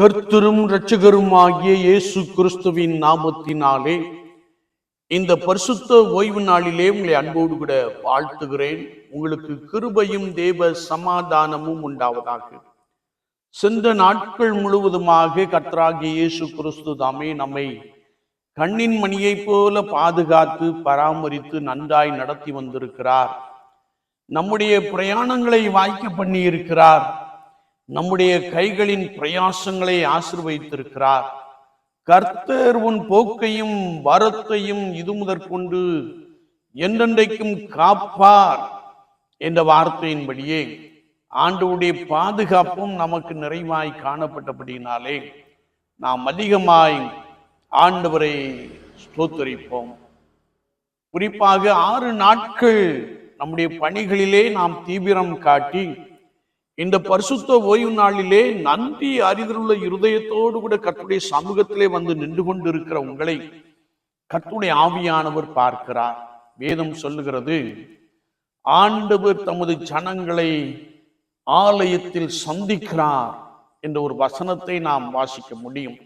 கர்த்தரும் இரட்சகருமாகிய இயேசு கிறிஸ்துவின் நாமத்தினாலே இந்த பரிசுத்த ஓய்வு நாளிலே உங்களை அன்போடு கூட வாழ்த்துகிறேன். உங்களுக்கு கிருபையும் தேவ சமாதானமும் உண்டாவதாக. சென்ற நாட்கள் முழுவதுமாக கர்த்தராகிய இயேசு கிறிஸ்து தாமே நம்மை கண்ணின் மணியைப் போல பாதுகாத்து பராமரித்து நன்றாய் நடத்தி வந்திருக்கிறார். நம்முடைய பிரயாணங்களை வாய்க்க பண்ணி இருக்கிறார் நம்முடைய கைகளின் பிரயாசங்களை ஆசிர்வதித்திருக்கிறார். கர்த்தர் உன் போக்கையும் வரத்தையும் இது முதற்கொண்டு என்றென்றைக்கும் காப்பார் என்ற வார்த்தையின்படியே ஆண்டவுடைய பாதுகாப்பும் நமக்கு நிறைவாய் காணப்பட்டபடியினாலே நாம் அதிகமாய் ஆண்டவரை ஸ்தோத்தரிப்போம். குறிப்பாக ஆறு நாட்கள் நம்முடைய பணிகளிலே நாம் தீவிரம் காட்டி இந்த பரிசுத்த ஓய்வு நாளிலே நன்றி அறிதலுள்ள இருதயத்தோடு கூட கர்த்தருடைய சமூகத்திலே வந்து நின்று கொண்டிருக்கிற உங்களை கர்த்தருடைய ஆவியானவர் பார்க்கிறார். வேதம் சொல்லுகிறது ஆண்டவர் தமது ஜனங்களை ஆலயத்தில் சந்திக்கிறார் என்ற ஒரு வசனத்தை நாம் வாசிக்க முடியும்.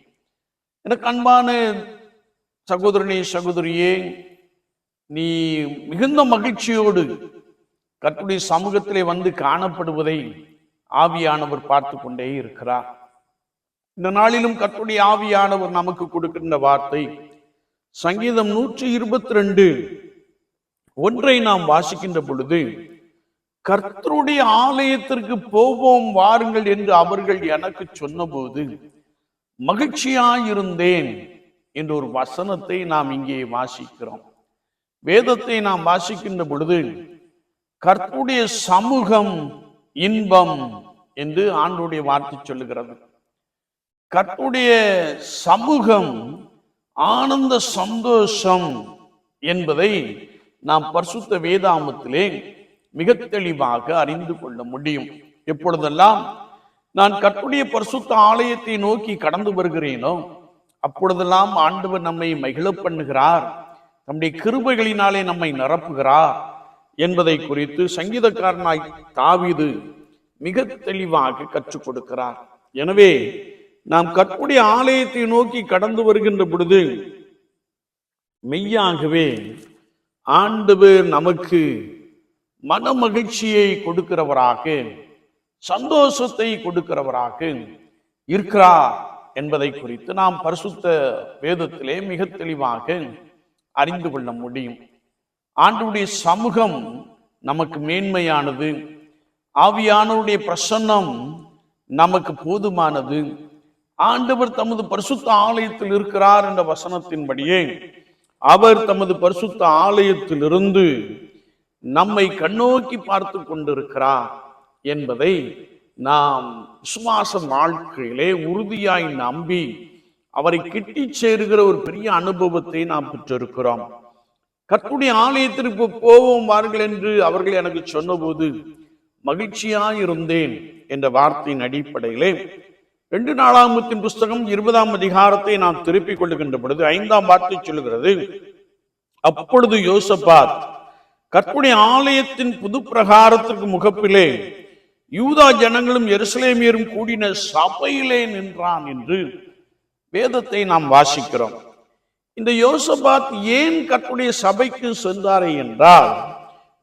எனக்கு அன்பான சகோதரனே சகோதரியே நீ மிகுந்த மகிழ்ச்சியோடு கர்த்தருடைய சமூகத்திலே வந்து காணப்படுவதை ஆவியானவர் பார்த்து கொண்டே இருக்கிறார். இந்த நாளிலும் கத்துடைய ஆவியானவர் நமக்கு கொடுக்கின்ற வார்த்தை சங்கீதம் நூற்றி இருபத்தி ரெண்டு ஒன்றை நாம் வாசிக்கின்ற பொழுது கர்த்தருடைய ஆலயத்திற்கு போவோம் வாருங்கள் என்று அவர்கள் எனக்கு சொன்னபோது மகிழ்ச்சியாயிருந்தேன் என்ற ஒரு வசனத்தை நாம் இங்கே வாசிக்கிறோம். வேதத்தை நாம் வாசிக்கின்ற பொழுது கர்த்தருடைய சமூகம் இன்பம் என்று ஆண்டுடைய வார்த்தை சொல்லுகிறது. கட்டுடைய சமூகம் ஆனந்த சந்தோஷம் என்பதை நாம் பரிசுத்த வேதாமத்திலே மிக தெளிவாக அறிந்து கொள்ள முடியும். எப்பொழுதெல்லாம் நான் கட்டுடைய பரிசுத்த ஆலயத்தை நோக்கி கடந்து வருகிறேனோ அப்பொழுதெல்லாம் ஆண்டவர் நம்மை மகிழ பண்ணுகிறார். நம்முடைய கிருபைகளினாலே நம்மை நிரப்புகிறார். என்பதை குறித்து சங்கீதக்காரனாய் தாவிது மிக தெளிவாக கற்றுக் கொடுக்கிறார் எனவே நாம் கற்புடைய ஆலயத்தை நோக்கி கடந்து வருகின்ற பொழுது மெய்யாகவே ஆண்டவர் நமக்கு மன மகிழ்ச்சியை கொடுக்கிறவராக சந்தோஷத்தை கொடுக்கிறவராக இருக்கிறார் என்பதை குறித்து நாம் பரிசுத்த வேதத்திலே மிக தெளிவாக அறிந்து கொள்ள முடியும். ஆண்டவுடைய சமூகம் நமக்கு மேன்மையானது. ஆவியானவருடைய பிரசன்னம் நமக்கு போதுமானது. ஆண்டவர் தமது பரிசுத்த ஆலயத்தில் இருக்கிறார் என்ற வசனத்தின்படியே அவர் தமது பரிசுத்த ஆலயத்திலிருந்து நம்மை கண்ணோக்கி பார்த்து கொண்டிருக்கிறார் என்பதை நாம் விசுவாச வாழ்க்கையிலே உறுதியாய் நம்பி அவரை கிட்டி சேருகிற ஒரு பெரிய அனுபவத்தை நாம் பெற்றிருக்கிறோம். கர்த்துடைய ஆலயத்திற்கு போவோம் வாருங்கள் என்று அவர்கள் எனக்கு சொன்னபோது மகிழ்ச்சியாயிருந்தேன் என்ற வார்த்தையின் அடிப்படையிலே ரெண்டு நாளாமத்தின் புஸ்தகம் இருபதாம் அதிகாரத்தை நாம் திருப்பிக் கொள்ளுகின்ற பொழுது ஐந்தாம் வார்த்தை சொல்லுகிறது அப்பொழுது யோசபாத் கற்புடைய ஆலயத்தின் புது பிரகாரத்திற்கு முகப்பிலே யூதா ஜனங்களும் எருசலேமியரும் கூடின சபையிலே நின்றான் என்று வேதத்தை நாம் வாசிக்கிறோம். இந்த யோசபாத் ஏன் கற்புடைய சபைக்கு சென்றாரே என்றால்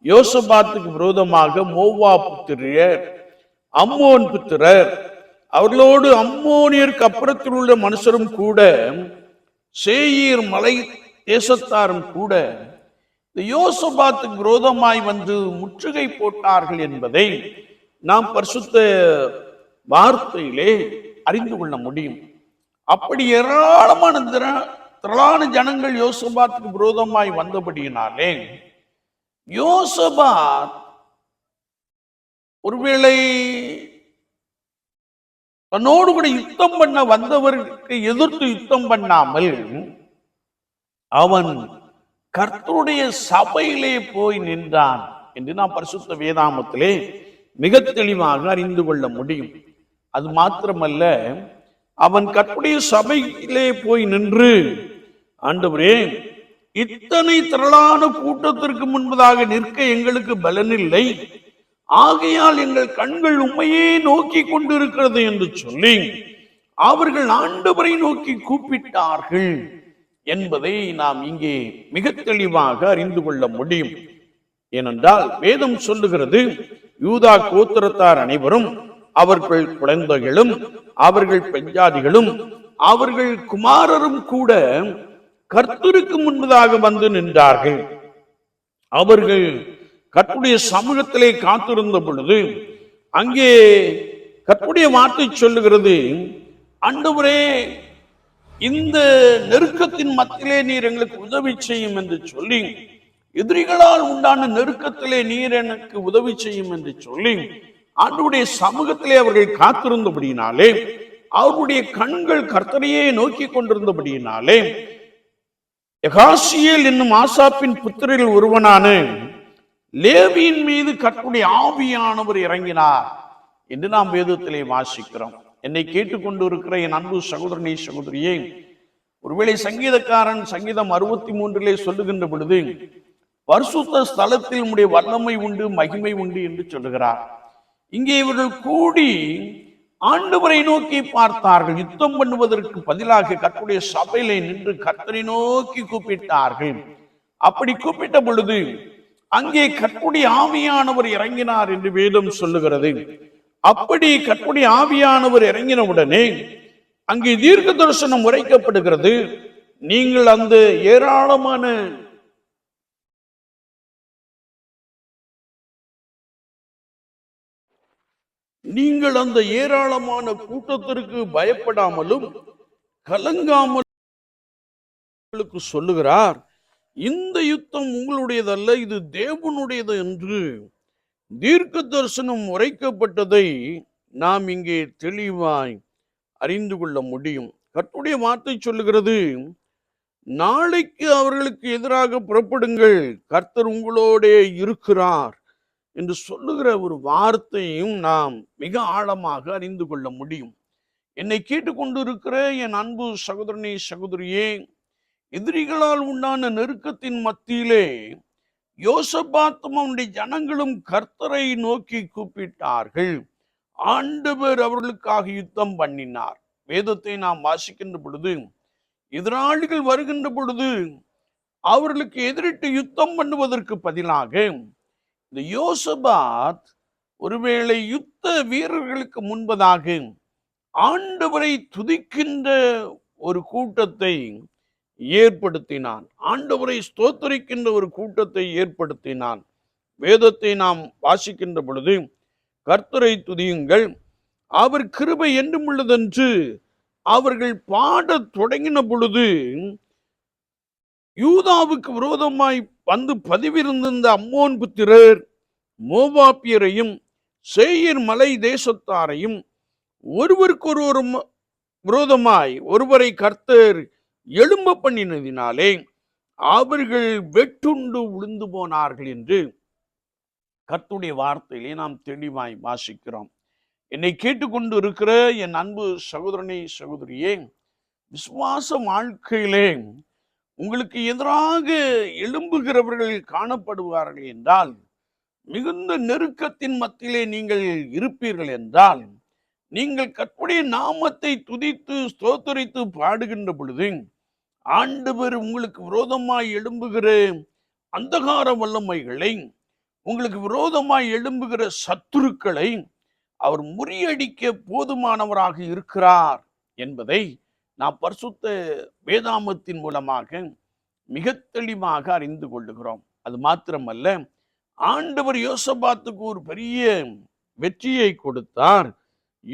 யோசபாத்துக்கு விரோதமாக மோவா புத்திரர் அம்மோன் புத்திரர் அவர்களோடு அம்மோனியருக்கு அப்புறத்தில் உள்ள மனுஷரும் கூட சேயீர் மலை தேசத்தாரும் கூட இந்த யோசபாத்துக்கு விரோதமாய் வந்து முற்றுகை போட்டார்கள் என்பதை நாம் பரிசுத்த வார்த்தையிலே அறிந்து கொள்ள முடியும். அப்படி ஏராளமான திரளான ஜனங்கள் யோசபாத்துக்கு விரோதமாய் வந்தபடியினாலே யோசபாத் ஒருவேளை தன்னோடு கூட யுத்தம் பண்ண வந்தவருக்கு எதிர்த்து யுத்தம் பண்ணாமல் அவன் கர்த்தருடைய சபையிலே போய் நின்றான் என்று நாம் பரிசுத்த வேதாமத்திலே மிக தெளிவாக அறிந்து கொள்ள முடியும். அது மாத்திரமல்ல அவன் கர்த்தருடைய சபையிலே போய் நின்று ஆண்டவரே இத்தனை திரளான கூட்டத்திற்கு முன்பதாக நிற்க எங்களுக்கு பலனில்லை. ஆகையால் எங்கள் கண்கள் உண்மையே நோக்கி கொண்டிருக்கிறது என்று சொல்லி அவர்கள் ஆண்டவரை நோக்கி கூப்பிட்டார்கள் என்பதை நாம் இங்கே மிக தெளிவாக அறிந்து கொள்ள முடியும். ஏனென்றால் வேதம் சொல்லுகிறது யூதா கோத்திரத்தார் அனைவரும் அவர்கள் குழந்தைகளும் அவர்கள் பெஞ்சாதிகளும் அவர்கள் குமாரரும் கூட கர்த்தருக்கு முன்பதாக வந்து நின்றார்கள். அவர்கள் கற்புடைய சமூகத்திலே காத்திருந்த பொழுது அங்கே கற்புடைய வார்த்தை சொல்லுகிறது அன்றுவரே இந்த நெருக்கத்தின் மத்தியிலே நீர் எங்களுக்கு உதவி செய்யும் என்று சொல்லி எதிரிகளால் உண்டான நெருக்கத்திலே நீர் எனக்கு உதவி செய்யும் என்று சொல்லி அன்றுடைய சமூகத்திலே அவர்கள் காத்திருந்தபடியினாலே அவருடைய கண்கள் கர்த்தரையே நோக்கி கொண்டிருந்தபடியினாலே எகாசியல் என்னும் ஆசாப்பின் புத்திரில் ஒருவனான லேவியின் மீது கட்டுடைய ஆவியானவர் இறங்கினார் என்று நாம் வேதத்திலே வாசிக்கிறோம். என்னை கேட்டுக்கொண்டு இருக்கிற என் அன்பு சகோதரனே சகோதரியே ஒருவேளை சங்கீதக்காரன் சங்கீதம் அறுபத்தி மூன்றிலே சொல்லுகின்ற பொழுது பரிசுத்த ஸ்தலத்தில் உடைய வல்லமை உண்டு மகிமை உண்டு என்று சொல்லுகிறார். இங்கே இவர்கள் கூடி ஆண்டவரை நோக்கி பார்த்தார்கள். யுத்தம் பண்ணுவதற்கு பதிலாக கத்துடைய சபையிலே நின்று கத்தரை நோக்கி கூப்பிட்டார்கள். அப்படி கூப்பிட்ட பொழுது அங்கே கற்புடைய ஆவியானவர் இறங்கினார் என்று வேதம் சொல்லுகிறது. அப்படி கற்புடைய ஆவியானவர் இறங்கின உடனே அங்கே தீர்க்க தரிசனம் உரைக்கப்படுகிறது. நீங்கள் அந்த ஏராளமான நீங்கள் அந்த ஏராளமான கூட்டத்திற்கு பயப்படாமலும் கலங்காமல் உங்களுக்கு சொல்லுகிறார் இந்த யுத்தம் உங்களுடையதல்ல இது தேவனுடையது என்று தீர்க்க தரிசனம் உரைக்கப்பட்டதை நாம் இங்கே தெளிவாய் அறிந்து கொள்ள முடியும். கற்றுடைய வார்த்தை சொல்லுகிறது நாளைக்கு அவர்களுக்கு எதிராக புறப்படுங்கள் கர்த்தர் உங்களோடே இருக்கிறார். என்று சொல்லுகிற ஒரு வார்த்தையும் நாம் மிக ஆழமாக அறிந்து கொள்ள முடியும். என்னை கேட்டுக்கொண்டிருக்கிற என் அன்பு சகோதரனே சகோதரியே எதிரிகளால் உண்டான நெருக்கத்தின் மத்தியிலே யோசபாத்தும் அவனுடைய ஜனங்களும் கர்த்தரை நோக்கி கூப்பிட்டார்கள். ஆண்டவர் அவர்களுக்காக யுத்தம் பண்ணினார். வேதத்தை நாம் வாசிக்கின்ற பொழுது எதிராளிகள் வருகின்ற பொழுது அவர்களுக்கு எதிரிட்டு யுத்தம் பண்ணுவதற்கு பதிலாக இந்த யோசபாத் ஒருவேளை யுத்த வீரர்களுக்கு முன்பதாக ஆண்டவரை துதிக்கின்ற ஒரு கூட்டத்தை ஏற்படுத்தினான். ஆண்டவரை ஸ்தோத்தரிக்கின்ற ஒரு கூட்டத்தை ஏற்படுத்தினான். வேதத்தை நாம் வாசிக்கின்ற பொழுது கர்த்தரை துதியுங்கள் அவர் கிருபை என்றும் உள்ளதென்று அவர்கள் பாடத் தொடங்கின பொழுது யூதாவுக்கு விரோதமாய் வந்து பதிவிருந்திருந்த அம்மோன் புத்திரர் மோபாப்பியரையும் செய்யர் மலை தேசத்தாரையும் ஒருவருக்கொருவர் விரோதமாய் ஒருவரை கர்த்தர் எழும்ப பண்ணினதினாலே அவர்கள் வெட்டுண்டு விழுந்து போனார்கள் என்று கர்த்துடைய வார்த்தையிலே நாம் தெளிவாய் வாசிக்கிறோம். என்னை கேட்டுக்கொண்டு இருக்கிற என் அன்பு சகோதரனே சகோதரியே விசுவாச வாழ்க்கையிலே உங்களுக்கு எதிராக எழும்புகிறவர்கள் காணப்படுவார்கள் என்றால் மிகுந்த நெருக்கத்தின் மத்தியிலே நீங்கள் இருப்பீர்கள் என்றால் நீங்கள் கற்புடைய நாமத்தை துதித்து ஸ்தோத்தரித்து பாடுகின்ற பொழுது ஆண்டவர் உங்களுக்கு விரோதமாய் எழும்புகிற அந்தகார வல்லமைகளை உங்களுக்கு விரோதமாய் எழும்புகிற சத்துருக்களை அவர் முறியடிக்க போதுமானவராக இருக்கிறார் என்பதை நாம் பரிசுத்த வேதாமத்தின் மூலமாக மிக தெளிவாக அறிந்து கொள்ளுகிறோம். அது மாத்திரமல்ல ஆண்டவர் யோசபாத்துக்கு ஒரு பெரிய வெற்றியை கொடுத்தார்.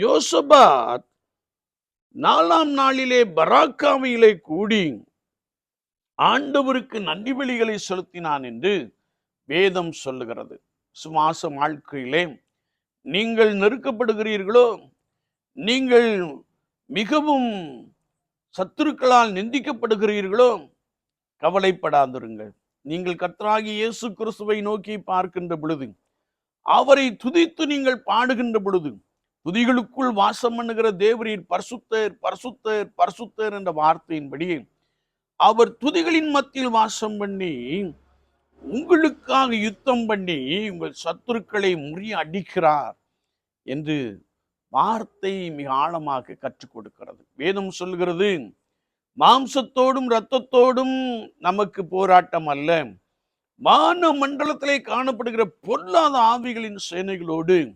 யோசபாத் நாலாம் நாளிலே பராக்காமையிலே கூடி ஆண்டவருக்கு நன்றி வழிகளை செலுத்தினான் என்று வேதம் சொல்லுகிறது. சுவாச வாழ்க்கையிலே நீங்கள் நெருக்கப்படுகிறீர்களோ நீங்கள் மிகவும் சத்துருக்களால் நிந்திக்கப்படுகிறீர்களோ கவலைப்படாதிருங்கள். நீங்கள் கர்த்தராகி இயேசு கிறிஸ்துவை நோக்கி பார்க்கின்ற பொழுது அவரை துதித்து நீங்கள் பாடுகின்ற பொழுது துதிகளுக்குள் வாசம் பண்ணுகிற தேவரீர் பரிசுத்தர் பரிசுத்தர் பரிசுத்தர் என்ற வார்த்தையின்படி அவர் துதிகளின் மத்தியில் வாசம் பண்ணி உங்களுக்காக யுத்தம் பண்ணி உங்கள் சத்துருக்களை முறிய அடிக்கிறார் என்று வார்த்தை மிக ஆழமாக கற்றுக் கொடுக்கிறது. வேதம் சொல்கிறது மாம்சத்தோடும் இரத்தத்தோடும் நமக்கு போராட்டம் அல்ல. வான மண்டலத்திலே காணப்படுகிற பொல்லாத ஆவிகளின் சேனைகளோடு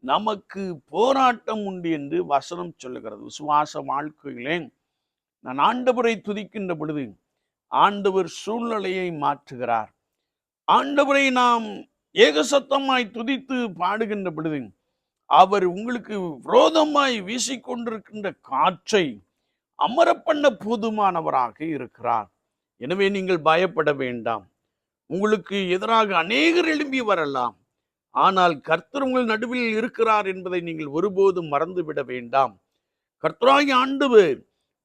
நமக்கு போராட்டம் உண்டு என்று வசனம் சொல்லுகிறது. விசுவாச வாழ்க்கையிலே நான் ஆண்டவரை துதிக்கின்ற பொழுது ஆண்டவர் சூழ்நிலையை மாற்றுகிறார். ஆண்டவரை நாம் ஏகசத்தமாய் துதித்து பாடுகின்ற பொழுது அவர் உங்களுக்கு விரோதமாய் வீசிக்கொண்டிருக்கின்ற காற்றை அமர பண்ண போதுமானவராக இருக்கிறார். எனவே நீங்கள் பயப்பட வேண்டாம். உங்களுக்கு எதிராக அநேகர் எழும்பி வரலாம். ஆனால் கர்த்தர் உங்கள் நடுவில் இருக்கிறார் என்பதை நீங்கள் ஒருபோதும் மறந்துவிட வேண்டாம். கர்த்தராகி ஆண்டவர்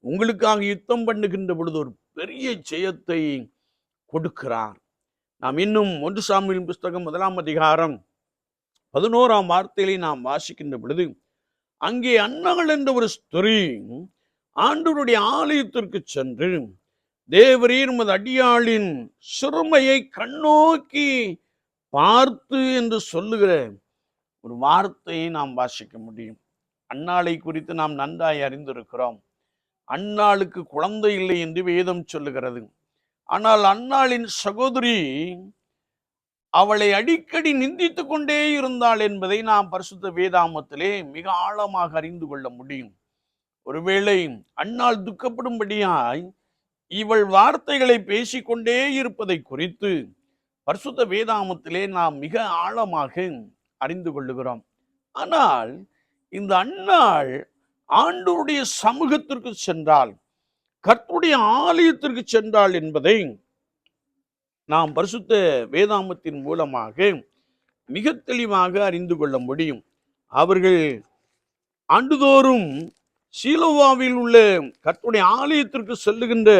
உங்களுக்காக யுத்தம் பண்ணுகின்ற பொழுது ஒரு பெரிய ஜெயத்தை கொடுக்கிறார். நாம் இன்னும் ஒன்று சாமியின் புஸ்தகம் முதலாம் அதிகாரம் பதினோராம் வார்த்தையிலே நாம் வாசிக்கின்ற பொழுது அங்கே அன்னகள் என்ற ஒரு ஸ்திரீ ஆண்டவருடைய ஆலயத்திற்கு சென்று தேவரீர் உமது அடியாளின் சிறுமையை கண்ணோக்கி பார்த்து என்று சொல்லுகிற ஒரு வார்த்தையை நாம் வாசிக்க முடியும். அன்னாளை குறித்து நாம் நன்றாய் அறிந்திருக்கிறோம். அன்னாளுக்கு குழந்தை இல்லை என்று வேதம் சொல்லுகிறது. ஆனால் அன்னாளின் சகோதரி அவளை அடிக்கடி நிந்தித்து கொண்டே இருந்தாள் என்பதை நாம் பரிசுத்த வேதாமத்திலே மிக ஆழமாக அறிந்து கொள்ள முடியும். ஒருவேளை அன்னால் துக்கப்படும்படியாய் இவள் வார்த்தைகளை பேசிக்கொண்டே இருப்பதை குறித்து பரிசுத்த வேதாமத்திலே நாம் மிக ஆழமாக அறிந்து கொள்ளுகிறோம். ஆனால் இந்த அன்னாள் ஆண்டோருடைய சமூகத்திற்கு சென்றால் கர்த்துடைய ஆலயத்திற்கு சென்றாள் என்பதை நாம் பரிசுத்த வேதாமத்தின் மூலமாக மிக தெளிவாக அறிந்து கொள்ள முடியும். அவர்கள் ஆண்டுதோறும் சீலோவாவில் உள்ள கத்துடைய ஆலயத்திற்கு செல்லுகின்ற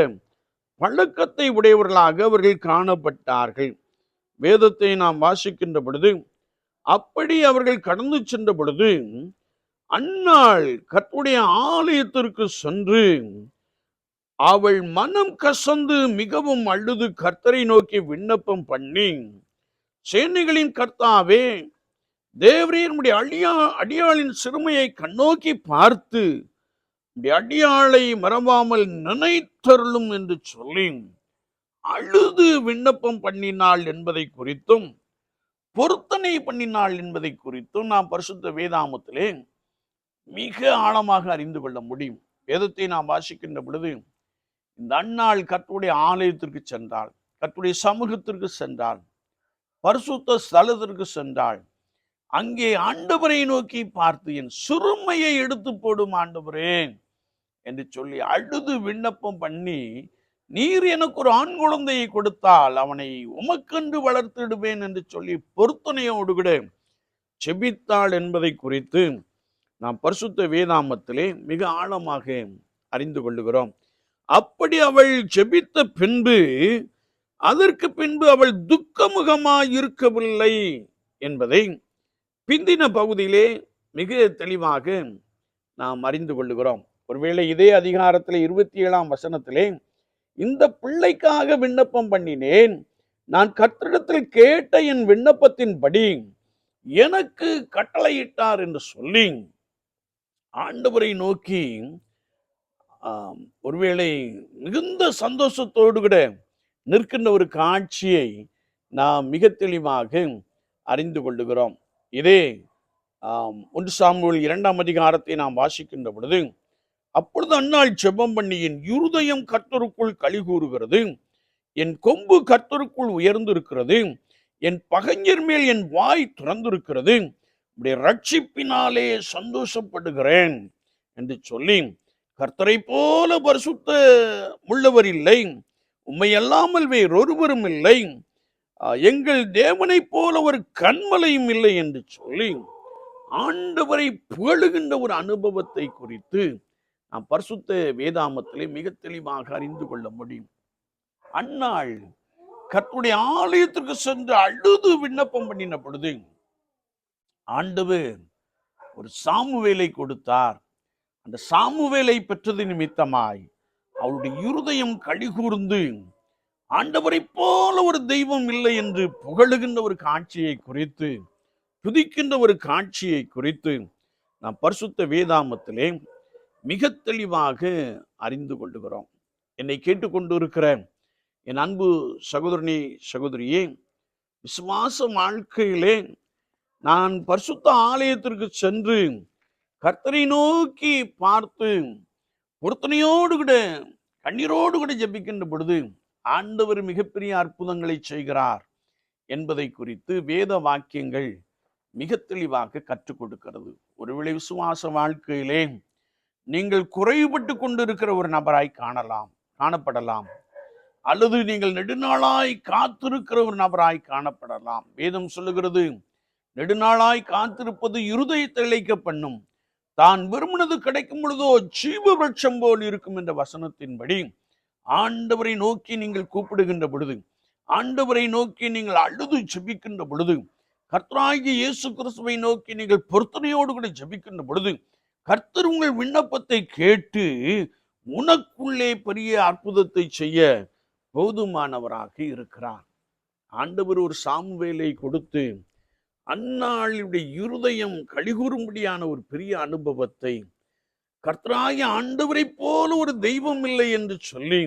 பழக்கத்தை உடையவர்களாக அவர்கள் காணப்பட்டார்கள். வேதத்தை நாம் வாசிக்கின்ற பொழுது அப்படி அவர்கள் கடந்து சென்ற பொழுது அன்னாள் கத்துடைய ஆலயத்திற்கு சென்று அவள் மனம் கசந்து மிகவும் அழுது கர்த்தரை நோக்கி விண்ணப்பம் பண்ணி சேனைகளின் கர்த்தாவே தேவரீர் அடியா அடியாளின் சிறுமையை கண்ணோக்கி பார்த்து அடியாளை மறவாமல் நினைத்தருளும் என்று சொல்லி அழுது விண்ணப்பம் பண்ணினாள் என்பதை குறித்தும் பொருத்தனை பண்ணினாள் என்பதை குறித்தும் நாம் பரிசுத்த வேதாமத்திலே மிக ஆழமாக அறிந்து கொள்ள முடியும். வேதத்தை நாம் வாசிக்கின்ற பொழுது இந்த அண்ணாள் கற்றுடைய ஆலயத்திற்கு சென்றாள் கர்த்தருடைய சமூகத்திற்கு சென்றாள் பரிசுத்த ஸ்தலத்திற்கு சென்றாள். அங்கே ஆண்டவரை நோக்கி பார்த்து என் சிறுமையை எடுத்து போடும் ஆண்டவரே என்று சொல்லி அழுது விண்ணப்பம் பண்ணி நீர் எனக்கு ஒரு ஆண் குழந்தையை கொடுத்தால் அவனை உமக்கென்று வளர்த்திடுவேன் என்று சொல்லி பொருத்தனையோடு கூட செபித்தாள் என்பதை குறித்து நாம் பரிசுத்த வேதாமத்திலே மிக ஆழமாக அறிந்து கொள்ளுகிறோம். அப்படி அவள் ஜெபித்த பின்பு அதற்கு பின்பு அவள் துக்கமுகமாய் இருக்கவில்லை என்பதை பிந்தின பகுதியிலே மிக தெளிவாக நாம் அறிந்து கொள்ளுகிறோம். ஒருவேளை இதே அதிகாரத்தில் இருபத்தி ஏழாம் வசனத்திலே இந்த பிள்ளைக்காக விண்ணப்பம் பண்ணினேன். நான் கர்த்தரிடத்தில் கேட்ட என் விண்ணப்பத்தின்படி எனக்கு கட்டளையிட்டார் என்று சொல்லி ஆண்டவரை நோக்கி ஒருவேளை மிகுந்த சந்தோஷத்தோடு கூட நிற்கின்ற ஒரு காட்சியை நாம் மிக தெளிவாக அறிந்து கொள்ளுகிறோம். இதே ஒன்று சாமுவேல் இரண்டாம் அதிகாரத்தை நாம் வாசிக்கின்ற பொழுது அப்பொழுது அன்னாள் ஜெபம் பண்ணி என் இருதயம் கர்த்தருக்குள் களி கூறுகிறது என் கொம்பு கர்த்தருக்குள் உயர்ந்திருக்கிறது. என் பகைஞர் மேல் என் வாய் திறந்திருக்கிறது. இப்படி ரட்சிப்பினாலே சந்தோஷப்படுகிறேன் என்று சொல்லி கர்த்தரை போல பரிசுத்த உள்ளவர் இல்லை. உண்மையல்லாமல் வேறொருவரும் இல்லை. எங்கள் தேவனைப் போல ஒரு கண்மலையும் இல்லை என்று சொல்லி ஆண்டவரை புகழுகின்ற ஒரு அனுபவத்தை குறித்து நாம் பரிசுத்த வேதாமத்திலே மிக தெளிவாக அறிந்து கொள்ள முடியும். அன்னாள் கர்த்துடைய ஆலயத்திற்கு சென்று அழுது விண்ணப்பம் பண்ணின பொழுது ஆண்டவர் ஒரு சாமுவேலை கொடுத்தார். அந்த சாமுவேலை பெற்றது நிமித்தமாய் அவளுடைய இருதயம் கழிகூர்ந்து ஆண்டவரைப் போல ஒரு தெய்வம் இல்லை என்று புகழுகின்ற ஒரு காட்சியை குறித்து துதிக்கின்ற ஒரு காட்சியை குறித்து நாம் பரிசுத்த வேதாமத்திலே மிக தெளிவாக அறிந்து கொள்ளுகிறோம். என்னை கேட்டுக்கொண்டு இருக்கிற என் அன்பு சகோதரனே சகோதரியே விசுவாச வாழ்க்கையிலே நான் பரிசுத்த ஆலயத்திற்கு சென்று கர்த்தரை நோக்கி பார்த்து பொருத்தனையோடு கூட கண்ணீரோடு கூட ஜெபிக்கின்ற பொழுது ஆண்டவர் மிகப்பெரிய அற்புதங்களை செய்கிறார் என்பதை குறித்து வேத வாக்கியங்கள் மிக தெளிவாக கற்றுக் கொடுக்கிறது. ஒருவேளை விசுவாச வாழ்க்கையிலே நீங்கள் குறைபட்டு கொண்டிருக்கிற ஒரு நபராய் காணலாம் காணப்படலாம். அல்லது நீங்கள் நெடுநாளாய் காத்திருக்கிற ஒரு நபராய் காணப்படலாம். வேதம் சொல்லுகிறது நெடுநாளாய் காத்திருப்பது இருதயத்தை இழைக்க பண்ணும். தான் விரும்பினது கிடைக்கும் பொழுதோ ஜீவ விருட்சம் போல் இருக்கும் என்ற வசனத்தின்படி ஆண்டவரை நோக்கி நீங்கள் கூப்பிடுகின்ற பொழுது ஆண்டவரை நோக்கி நீங்கள் அழுது ஜெபிக்கின்ற பொழுது கர்த்தராகிய இயேசு கிறிஸ்துவை நோக்கி நீங்கள் பொருத்தனையோடு கூட ஜெபிக்கின்ற பொழுது கர்த்தர் உங்கள் விண்ணப்பத்தை கேட்டு உனக்குள்ளே பெரிய அற்புதத்தை செய்ய போதுமானவராக இருக்கிறார். ஆண்டவர் ஒரு சாமுவேலை கொடுத்து அந்நாளுடைய இருதயம் கழிகூறும்படியான ஒரு பெரிய அனுபவத்தை கர்த்தராய ஆண்டவரைப் போல ஒரு தெய்வம் இல்லை என்று சொல்லி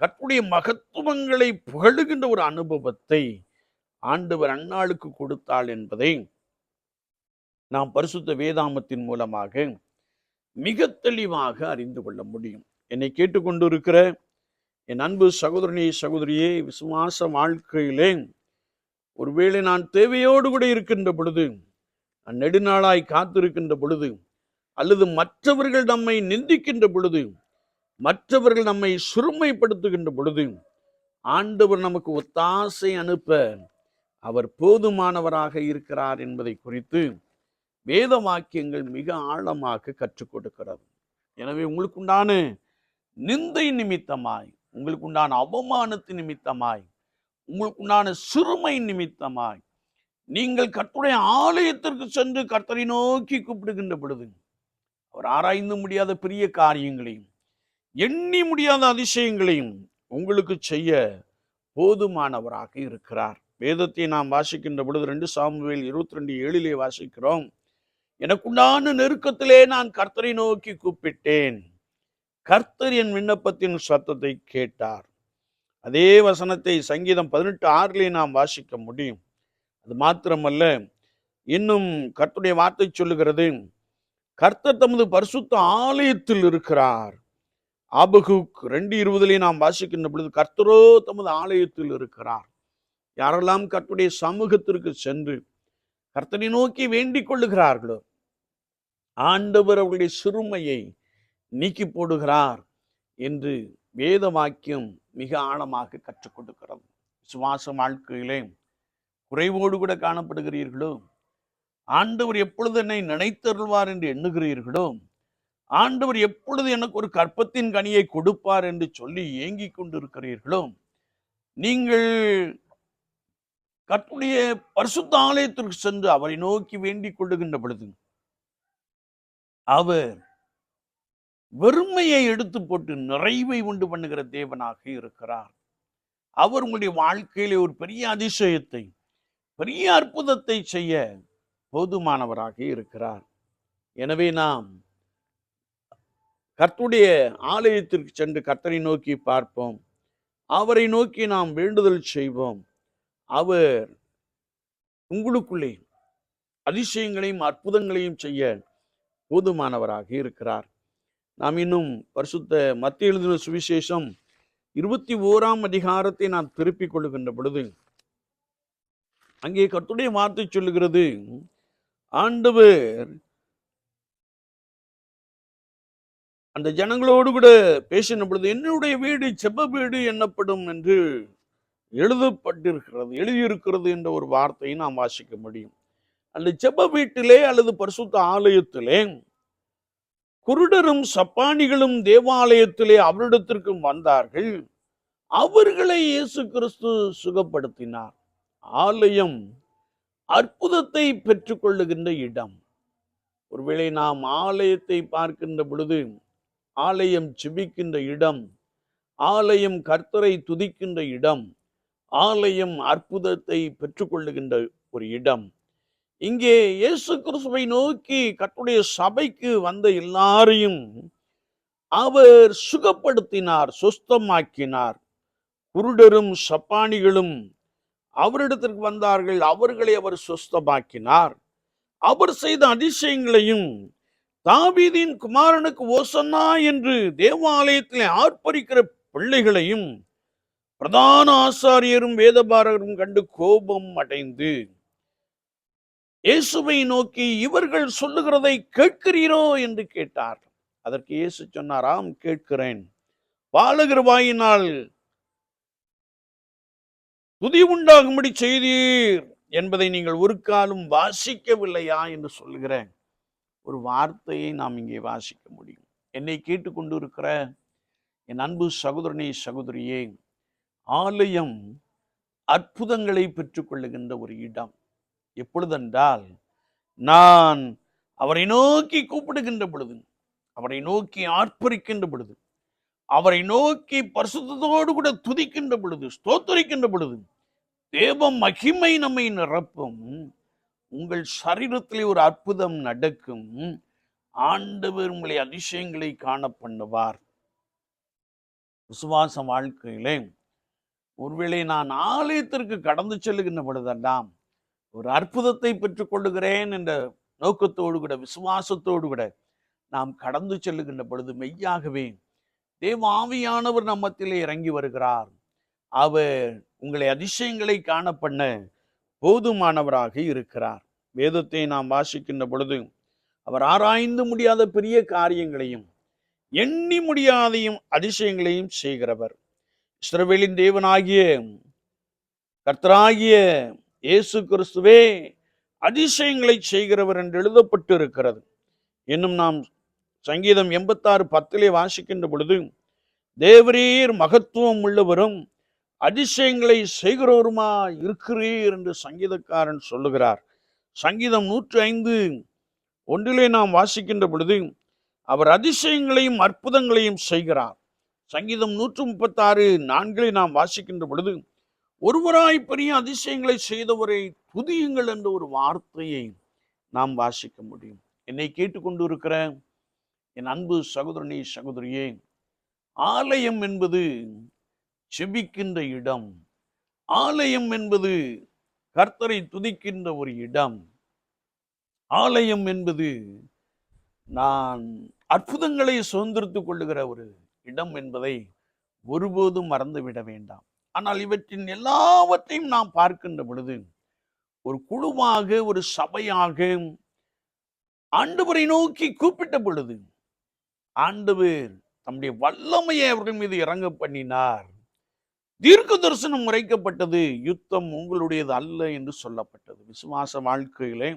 கற்புடைய மகத்துவங்களை புகழுகின்ற ஒரு அனுபவத்தை ஆண்டவர் அந்நாளுக்கு கொடுத்தாள் என்பதை நாம் பரிசுத்த வேதாமத்தின் மூலமாக மிக தெளிவாக அறிந்து கொள்ள முடியும். என்னை கேட்டுக்கொண்டிருக்கிற என் அன்பு சகோதரனே சகோதரியே விசுவாச வாழ்க்கையிலே ஒருவேளை நான் தேவையோடு கூட இருக்கின்ற பொழுது நான் நெடுநாளாய் காத்திருக்கின்ற பொழுது அல்லது மற்றவர்கள் நம்மை நிந்திக்கின்ற பொழுது மற்றவர்கள் நம்மை சுறுமைப்படுத்துகின்ற பொழுது ஆண்டவர் நமக்கு ஒத்தாசை அனுப்ப அவர் போதுமானவராக இருக்கிறார் என்பதை குறித்து வேத வாக்கியங்கள் மிக ஆழமாக கற்றுக் கொடுக்கிறது. எனவே உங்களுக்குண்டான நிந்தை நிமித்தமாய் உங்களுக்குண்டான அவமானத்து நிமித்தமாய் உங்களுக்கு உண்டான சிறுமை நிமித்தமாய் நீங்கள் கர்த்தருடைய ஆலயத்திற்கு சென்று கர்த்தரை நோக்கி கூப்பிடுகின்ற பொழுது அவர் ஆராய்ந்து முடியாத பெரிய காரியங்களையும் எண்ணி முடியாத அதிசயங்களையும் உங்களுக்கு செய்ய போதுமானவராக இருக்கிறார். வேதத்தை நாம் வாசிக்கின்ற பொழுது ரெண்டு சாமுவேல் இருபத்தி ரெண்டு ஏழிலே வாசிக்கிறோம். எனக்குண்டான நெருக்கத்திலே நான் கர்த்தரை நோக்கி கூப்பிட்டேன். கர்த்தர் என் விண்ணப்பத்தின் சத்தத்தை கேட்டார். அதே வசனத்தை சங்கீதம் பதினெட்டு ஆறுலேயே நாம் வாசிக்க முடியும். அது மாத்திரமல்ல இன்னும் கர்த்துடைய வார்த்தை சொல்லுகிறது கர்த்தர் தமது பரிசுத்த ஆலயத்தில் இருக்கிறார். ஆபகுக் ரெண்டு இருபதுலேயே நாம் வாசிக்கின்ற பொழுது கர்த்தரோ தமது ஆலயத்தில் இருக்கிறார். யாரெல்லாம் கர்த்துடைய சமூகத்திற்கு சென்று கர்த்தனை நோக்கி வேண்டிக் கொள்ளுகிறார்களோ ஆண்டவர் அவர்களுடைய சிறுமையை நீக்கி போடுகிறார் என்று வேத வாக்கியம் மிக ஆழமாக கற்றுக் கொடுக்கிறது சுவாச வாழ்க்கையிலே குறைவோடு கூட காணப்படுகிறீர்களோ? ஆண்டவர் எப்பொழுது என்னை நினைத்தருள்வார் என்று எண்ணுகிறீர்களோ? ஆண்டவர் எப்பொழுது எனக்கு ஒரு கற்பத்தின் கனியை கொடுப்பார் என்று சொல்லி ஏங்கிக் கொண்டிருக்கிறீர்களோ? நீங்கள் கற்புடைய பரிசுத்த ஆலயத்திற்கு சென்று அவரை நோக்கி வேண்டிக் கொள்ளுகின்ற பொழுது அவர் வெறுமையை எடுத்து போட்டு நிறைவை உண்டு பண்ணுகிற தேவனாக இருக்கிறார். அவர் உங்களுடைய வாழ்க்கையிலே ஒரு பெரிய அதிசயத்தை பெரிய அற்புதத்தை செய்ய போதுமானவராக இருக்கிறார். எனவே நாம் கர்த்துடைய ஆலயத்திற்கு சென்று கர்த்தரை நோக்கி பார்ப்போம். அவரை நோக்கி நாம் வேண்டுதல் செய்வோம். அவர் உங்களுக்குள்ளே அதிசயங்களையும் அற்புதங்களையும் செய்ய போதுமானவராக இருக்கிறார். நாம் இன்னும் பரிசுத்த மத்திய எழுதின சுவிசேஷம் இருபத்தி ஓராம் அதிகாரத்தை நாம் திருப்பிக் கொள்ளுகின்ற பொழுது அங்கே கத்துடைய வார்த்தை சொல்லுகிறது ஆண்டவர் அந்த ஜனங்களோடு கூட பேசின பொழுது என்னுடைய வீடு செப்ப வீடு என்னப்படும் என்று எழுதப்பட்டிருக்கிறது எழுதியிருக்கிறது என்ற ஒரு வார்த்தையை நாம் வாசிக்க முடியும். அந்த செப்ப வீட்டிலே அல்லது பரிசுத்த ஆலயத்திலே குருடரும் சப்பானிகளும் தேவாலயத்திலே அவரிடத்திற்கு வந்தார்கள். அவர்களை இயேசு கிறிஸ்து சுகப்படுத்தினார். ஆலயம் அற்புதத்தை பெற்றுக்கொள்ளுகின்ற இடம். ஒருவேளை நாம் ஆலயத்தை பார்க்கின்ற பொழுது ஆலயம் செபிக்கின்ற இடம் ஆலயம் கர்த்தரை துதிக்கின்ற இடம் ஆலயம் அற்புதத்தை பெற்றுக்கொள்ளுகின்ற ஒரு இடம். இங்கே இயேசு கிறிஸ்துவை நோக்கி கட்டுடைய சபைக்கு வந்த எல்லாரையும் அவர் சுகப்படுத்தினார் சுஸ்தமாக்கினார். குருடரும் சப்பானிகளும் அவரிடத்திற்கு வந்தார்கள் அவர்களை அவர் சுஸ்தமாக்கினார். அவர் செய்த அதிசயங்களையும் தாவீதின் குமாரனுக்கு ஓசன்னா என்று தேவாலயத்தில் ஆர்ப்பரிக்கிற பிள்ளைகளையும் பிரதான ஆசாரியரும் வேதபாரகரும் கண்டு கோபம் அடைந்து இயேசுவை நோக்கி இவர்கள் சொல்லுகிறதை கேட்கிறீரோ என்று கேட்டார். அதற்கு இயேசு சொன்னாராம் கேட்கிறேன். வாழுகிற வாயினால் துதி உண்டாகும்படி செய்தீர் என்பதை நீங்கள் ஒரு காலம் வாசிக்கவில்லையா? என்று சொல்லுகிறேன். ஒரு வார்த்தையை நாம் இங்கே வாசிக்க முடியும். என்னை கேட்டுக்கொண்டு இருக்கிற என் அன்பு சகோதரனே சகோதரியே ஆலயம் அற்புதங்களை பெற்றுக்கொள்ளுகின்ற ஒரு இடம். எப்பொழுதென்றால் நான் அவரை நோக்கி கூப்பிடுகின்ற பொழுது அவரை நோக்கி ஆர்ப்பரிக்கின்ற பொழுது அவரை நோக்கி பரிசுத்தோடு கூட துதிக்கின்ற பொழுது ஸ்தோத்தரிக்கின்ற பொழுது தேவ மகிமை நம்மை நிரப்பும். உங்கள் சரீரத்திலே ஒரு அற்புதம் நடக்கும். ஆண்டவர் உங்களை அதிசயங்களை காண பண்ணுவார் விசுவாச வாழ்க்கையிலே ஒருவேளை நான் ஆலயத்திற்கு கடந்து செல்லுகின்ற பொழுதெல்லாம் ஒரு அற்புதத்தை பெற்றுக்கொள்ளுகிறேன் என்ற நோக்கத்தோடு கூட விசுவாசத்தோடு கூட நாம் கடந்து செல்லுகின்ற பொழுது மெய்யாகவே தேவ ஆவியானவர் நம்மத்திலே இறங்கி வருகிறார். அவர் உங்களை அதிசயங்களை காண பண்ண போதுமானவராக இருக்கிறார். வேதத்தை நாம் வாசிக்கின்ற பொழுது அவர் ஆராய்ந்து முடியாத பெரிய காரியங்களையும் எண்ணி முடியாதையும் அதிசயங்களையும் செய்கிறவர். இஸ்ரவேலின் தேவனாகிய கர்த்தராகிய இயேசு கிறிஸ்துவே அதிசயங்களை செய்கிறவர் என்று எழுதப்பட்டு இருக்கிறது இன்னும் நாம் சங்கீதம் எண்பத்தாறு பத்திலே வாசிக்கின்ற பொழுது தேவரீர் மகத்துவம் உள்ளவரும் அதிசயங்களை செய்கிறவருமா இருக்கிறீர்? என்று சங்கீதக்காரன் சொல்லுகிறார். சங்கீதம் நூற்றி ஐந்து ஒன்றிலே நாம் வாசிக்கின்ற பொழுது அவர் அதிசயங்களையும் அற்புதங்களையும் செய்கிறார். சங்கீதம் நூற்று முப்பத்தாறு நான்கிலே நாம் வாசிக்கின்ற பொழுது ஒருவராய் பெரிய அதிசயங்களை செய்தவரை துதியுங்கள் என்ற ஒரு வார்த்தையை நாம் வாசிக்க முடியும். என்னை கேட்டுக்கொண்டு இருக்கிற என் அன்பு சகோதரனே சகோதரியே ஆலயம் என்பது செபிக்கின்ற இடம். ஆலயம் என்பது கர்த்தரை துதிக்கின்ற ஒரு இடம். ஆலயம் என்பது நான் அற்புதங்களை சுதந்திரத்துக் கொள்ளுகிற ஒரு இடம் என்பதை ஒருபோதும் மறந்துவிட வேண்டாம். ஆனால் இவற்றின் எல்லாவற்றையும் நாம் பார்க்கின்ற பொழுது ஒரு குழுவாக ஒரு சபையாக ஆண்டவரை நோக்கி கூப்பிட்ட பொழுது ஆண்டவர் தம்முடைய வல்லமையை அவர்கள் மீது இறங்க பண்ணினார். தீர்க்க தரிசனம் உரைக்கப்பட்டது யுத்தம் உங்களுடையது அல்ல என்று சொல்லப்பட்டது. விசுவாச வாழ்க்கையிலே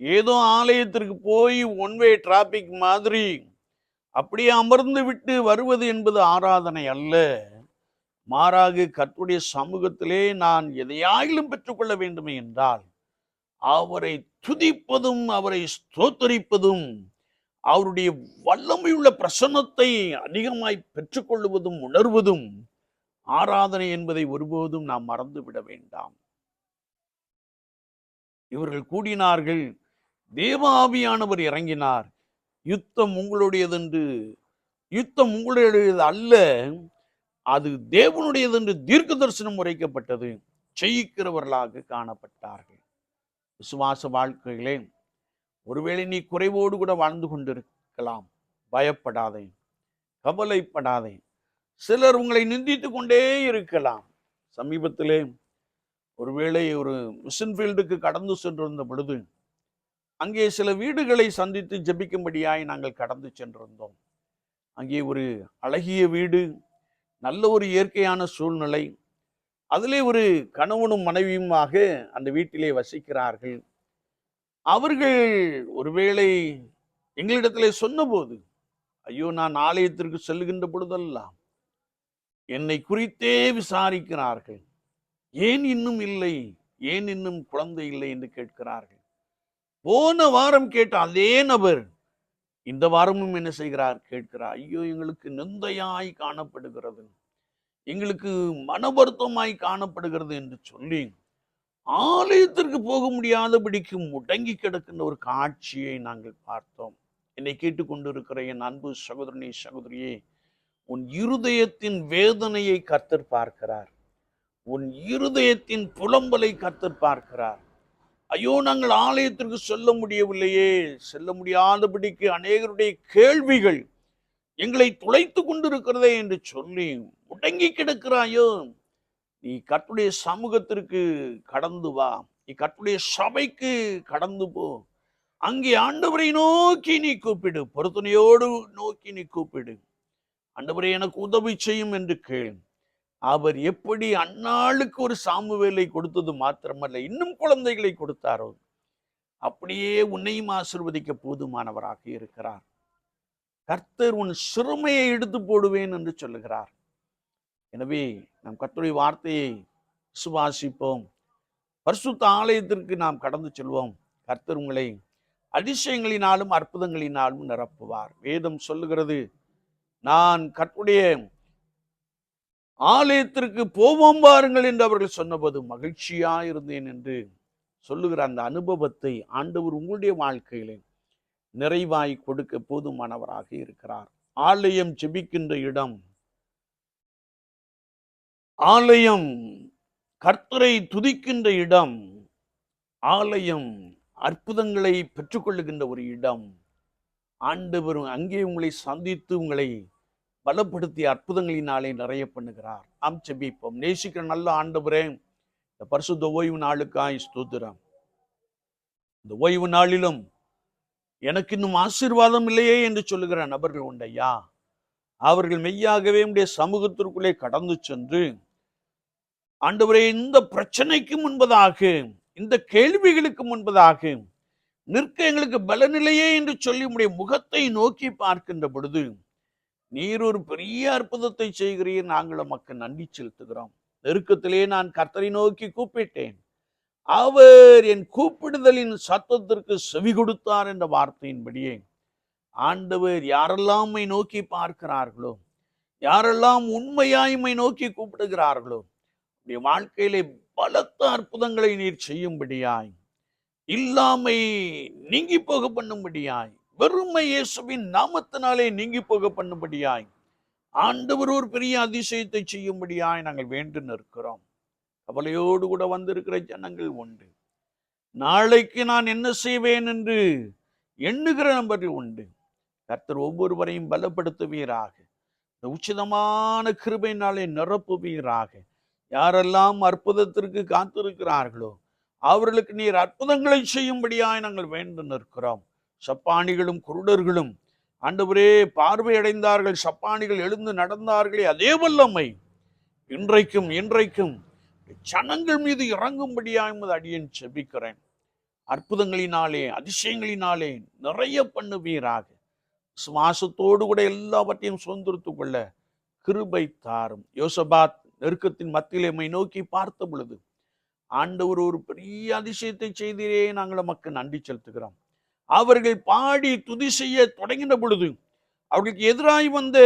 ஏதோ ஆலயத்திற்கு போய் ஒன்வே டிராபிக் மாதிரி அப்படியே அமர்ந்து விட்டு வருவது என்பது ஆராதனை அல்ல. மாறாக கர்த்தருடைய சமூகத்திலே நான் எதையாயிலும் பெற்றுக்கொள்ள வேண்டுமே என்றால் அவரை துதிப்பதும் அவரை ஸ்தோத்தரிப்பதும் அவருடைய வல்லமையுள்ள பிரசன்னத்தை அதிகமாய் பெற்றுக்கொள்வதும் உணர்வதும் ஆராதனை என்பதை ஒருபோதும் நாம் மறந்துவிட வேண்டாம். இவர்கள் கூடினார்கள் தேவாபியானவர் இறங்கினார் யுத்தம் உங்களுடையது என்று யுத்தம் உங்களுடையது அல்ல அது தேவனுடையது என்று தீர்க்க தரிசனம் உரைக்கப்பட்டது. ஜெயிக்கிறவர்களாக காணப்பட்டார்கள். விசுவாச வாழ்க்கையிலே ஒருவேளை நீ குறைவோடு கூட வாழ்ந்து கொண்டிருக்கலாம். பயப்படாதே. கவலைப்படாதே. சிலர் உங்களை நிந்தித்து கொண்டே இருக்கலாம். சமீபத்திலே ஒருவேளை ஒரு மிஷன் ஃபீல்டுக்கு கடந்து சென்றிருந்த பொழுது அங்கே சில வீடுகளை சந்தித்து ஜபிக்கும்படியாய் நாங்கள் கடந்து சென்றிருந்தோம். அங்கே ஒரு அழகிய வீடு நல்ல ஒரு இயற்கையான சூழ்நிலை. அதிலே ஒரு கணவனும் மனைவியுமாக அந்த வீட்டிலே வசிக்கிறார்கள். அவர்கள் ஒருவேளை எங்களிடத்திலே சொன்னபோது ஐயோ நான் ஆலயத்திற்கு செல்லுகின்ற பொழுதெல்லாம் என்னை குறித்தே விசாரிக்கிறார்கள். ஏன் இன்னும் இல்லை? ஏன் இன்னும் குழந்தை இல்லை? என்று கேட்கிறார்கள். போன வாரம் கேட்ட அதே நபர் இந்த வாரமும் என்ன செய்கிறார்? கேட்கிறார் ஐயோ எங்களுக்கு நிந்தையாய் காணப்படுகிறது. எங்களுக்கு மன வருத்தமாய் காணப்படுகிறது என்று சொல்லி ஆலயத்திற்கு போக முடியாதபடிக்கு முடங்கி கிடக்கின்ற ஒரு காட்சியை நாங்கள் பார்த்தோம். என்னை கேட்டுக்கொண்டிருக்கிற என் அன்பு சகோதரனே சகோதரியே உன் இருதயத்தின் வேதனையை கத்தர் பார்க்கிறார். உன் இருதயத்தின் புலம்பலை கத்தர் பார்க்கிறார். ஐயோ நாங்கள் ஆலயத்திற்கு செல்ல முடியவில்லையே. செல்ல முடியாதபடிக்கு அநேகருடைய கேள்விகள் எங்களை துளைத்து கொண்டிருக்கிறதே என்று சொல்லி முடங்கி கிடக்கிறாயோ. நீ கட்டுடைய சமூகத்திற்கு கடந்து வா. நீ கட்டுடைய சபைக்கு கடந்து போ. அங்கே ஆண்டவரை நோக்கி நீ கூப்பிடு. பொருத்தனையோடு நோக்கி நீ கூப்பிடு. ஆண்டவரை எனக்கு உதவி செய்யும் என்று கேள். அவர் எப்படி அந்நாளுக்கு ஒரு சாமுவேலை கொடுத்தது மாத்திரமல்ல இன்னும் குழந்தைகளை கொடுத்தாரோ? அப்படியே உன்னையும் ஆசிர்வதிக்க போதுமானவராக இருக்கிறார். கர்த்தர் உன் சிறுமையை எடுத்து போடுவேன் என்று சொல்லுகிறார். எனவே நம் கர்த்தருடைய வார்த்தையை விசுவாசிப்போம். பரிசுத்த ஆலயத்திற்கு நாம் கடந்து செல்வோம். கர்த்தர் உங்களை அதிசயங்களினாலும் அற்புதங்களினாலும் நிரப்புவார். வேதம் சொல்லுகிறது நான் கர்த்தருடைய ஆலயத்திற்கு போவோம் பாருங்கள் என்று அவர்கள் சொன்னபோது மகிழ்ச்சியா இருந்தேன் என்று சொல்லுகிற அந்த அனுபவத்தை ஆண்டவர் உங்களுடைய வாழ்க்கையிலே நிறைவாய் கொடுக்க போதுமானவராக இருக்கிறார். ஆலயம் ஜெபிக்கின்ற இடம். ஆலயம் கர்த்தரை துதிக்கின்ற இடம். ஆலயம் அற்புதங்களை பெற்றுக்கொள்ளுகின்ற ஒரு இடம். ஆண்டவர் அங்கே உங்களை சந்தித்து உங்களை பலப்படுத்திய அற்புதங்களினாலே நிறைய பண்ணுகிறார். ஆம் செபிப்போம் நேசிக்கிற நல்ல ஆண்டவரே இந்த பரிசுத்த ஓய்வு நாளுக்காய் ஸ்தோத்திரம். இந்த ஓய்வு நாளிலும் எனக்கு இன்னும் ஆசீர்வாதம் இல்லையே என்று சொல்லுகிற நபர்கள் உண்டையா அவர்கள் மெய்யாகவே உடைய சமூகத்திற்குள்ளே கடந்து சென்று ஆண்டவரே இந்த பிரச்சனைக்கு முன்பதாக இந்த கேள்விகளுக்கு முன்பதாக நிற்க எங்களுக்கு பலனில்லையே என்று சொல்லி உடைய முகத்தை நோக்கி பார்க்கின்ற பொழுது நீர் ஒரு பெரிய அற்புதத்தை செய்கிறீர். நாங்கள் உமக்கு நன்றி செலுத்துகிறோம். நெருக்கத்திலே நான் கர்த்தரை நோக்கி கூப்பிட்டேன். அவர் என் கூப்பிடுதலின் சத்தத்திற்கு செவி கொடுத்தார் என்ற வார்த்தையின்படியே. ஆண்டவர் யாரெல்லாம் நோக்கி பார்க்கிறார்களோ யாரெல்லாம் உண்மையாய்மை நோக்கி கூப்பிடுகிறார்களோ உடைய வாழ்க்கையிலே பலத்த அற்புதங்களை நீர் செய்யும்படியாய் இல்லாமை நீங்கி போக பண்ணும்படியாய் வெறுமை இயேசுவின் நாமத்தினாலே நீங்கி போக பண்ணும்படியாய். ஆண்டவர் ஒரு பெரிய அதிசயத்தை செய்யும்படியாய் நாங்கள் வேண்டு நிற்கிறோம். கவலையோடு கூட வந்திருக்கிற ஜனங்கள் உண்டு. நாளைக்கு நான் என்ன செய்வேன் என்று எண்ணுகிற நம்பர் உண்டு. கர்த்தர் ஒவ்வொருவரையும் பலப்படுத்துவீராக. இந்த உச்சிதமான கிருபையினாலே நிரப்புவீராக. யாரெல்லாம் அற்புதத்திற்கு காத்திருக்கிறார்களோ அவர்களுக்கு நீர் அற்புதங்களை செய்யும்படியாய் நாங்கள் வேண்டு நிற்கிறோம். சப்பானிகளும் குருடர்களும் ஆண்டவரே பார்வையடைந்தார்கள் சப்பானிகள் எழுந்து நடந்தார்களே அதே வல்லமை. இன்றைக்கும் இன்றைக்கும் ஜனங்கள் மீது இறங்கும்படியாக என்பது அடியேன் செபிக்கிறேன். அற்புதங்களினாலே அதிசயங்களினாலே நிறைய பண்ணுவீராக. சுவாசத்தோடு கூட எல்லாவற்றையும் சுதந்திரத்து கொள்ள கிருபை தாரும். யோசபாத் நெருக்கத்தின் மத்தியிலே நோக்கி பார்த்த பொழுது ஆண்டவர் ஒரு பெரிய அதிசயத்தை செய்திலே நாங்கள் நமக்கு நன்றி செலுத்துகிறோம். அவர்கள் பாடி துதி செய்ய தொடங்கின பொழுது அவர்களுக்கு எதிராய் வந்த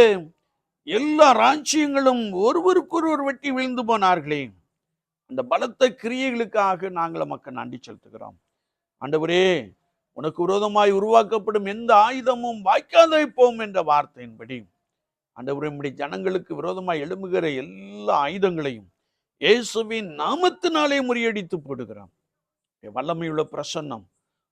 எல்லா ராஜ்யங்களும் ஒருவருக்கொருவர் வெட்டி விழுந்து போனார்களே. அந்த பலத்த கிரியைகளுக்காக நாங்கள் மக்கள் நன்றி செலுத்துகிறோம். ஆண்டவரே உனக்கு விரோதமாய் உருவாக்கப்படும் எந்த ஆயுதமும் வாய்க்காத வைப்போம் என்ற வார்த்தையின்படி. ஆண்டவரே நம்முடைய ஜனங்களுக்கு விரோதமாய் எழும்புகிற எல்லா ஆயுதங்களையும் இயேசுவின் நாமத்தினாலே முறியடித்து போடுகிறோம். வல்லமையுள்ள பிரசன்னம்.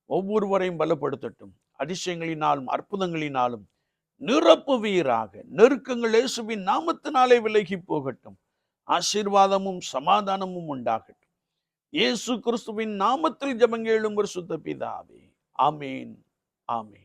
ஒவ்வொருவரையும் பலப்படுத்தட்டும். அதிசயங்களினாலும் அற்புதங்களினாலும் நிரப்புவீராக நெருக்கங்கள் இயேசுவின் நாமத்தினாலே விலகி போகட்டும். ஆசீர்வாதமும் சமாதானமும் உண்டாகட்டும். இயேசு கிறிஸ்துவின் நாமத்தில் ஜபங்கேளும் ஒரு சுத்த பிதாவே. ஆமீன். ஆமீன்.